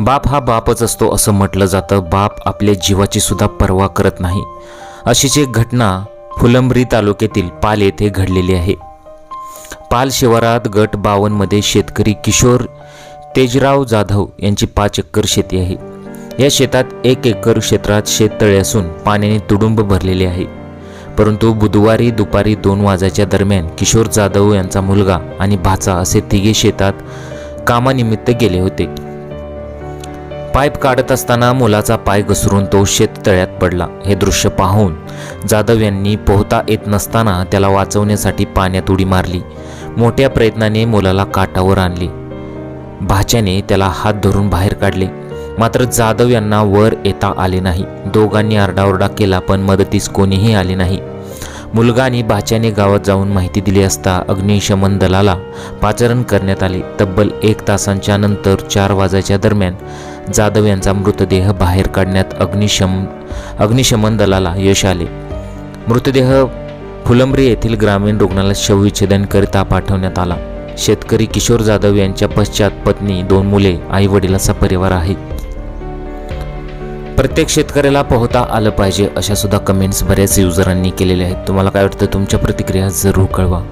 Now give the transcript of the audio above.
बाप हा बापच असतो असं म्हटलं जातं. बाप आपल्या जीवाची सुद्धा पर्वा करत नाही. अशीच एक घटना फुलंब्री तालुक्यातील पाल येथे घडलेली आहे. पाल शिवारात गट बावनमध्ये शेतकरी किशोर तेजराव जाधव यांची पाच एकर शेती आहे. या शेतात एक एकर क्षेत्रात शेततळे असून पाण्याने तुडुंब भरलेले आहे. परंतु बुधवारी दुपारी दोन वाजाच्या दरम्यान किशोर जाधव यांचा मुलगा आणि भाचा असे तिघे शेतात कामानिमित्त गेले होते. पाईप काढत असताना मुलाचा पाय घसरून तो शेततळ्यात पडला. हे दृश्य पाहून जाधव यांनी पोहता येत नसताना त्याला वाचवण्यासाठी पाण्यात उडी मारली. मोठ्या प्रयत्नाने मुलाला काठावर आणले. भाच्याने त्याला हात धरून बाहेर काढले. मात्र जाधव यांना वर येता आले नाही. दोघांनी आरडाओरडा केला पण मदतीस कोणीही आले नाही. मुलगा आणि भाच्याने गावात जाऊन माहिती दिली असता अग्निशमन दलाला पाचारण करण्यात आले. तब्बल एक तासांच्या नंतर चार वाजायच्या दरम्यान जाधव यांचा मृतदेह बाहेर काढण्यात अग्निशम अग्निशमन दलाला यश आले. मृतदेह फुलंब्री येथील ग्रामीण रुग्णालयात शवविच्छेदनकरिता पाठवण्यात आला. शेतकरी किशोर जाधव यांच्या पश्चात पत्नी दोन मुले आई वडिलाचा परिवार आहे. प्रत्येक शेतकऱ्याला पोहता आलं पाहिजे अशा सुद्धा कमेंट्स बऱ्याच युजरांनी केलेल्या आहेत. तुम्हाला काय वाटतं? तुमच्या प्रतिक्रिया जरूर कळवा.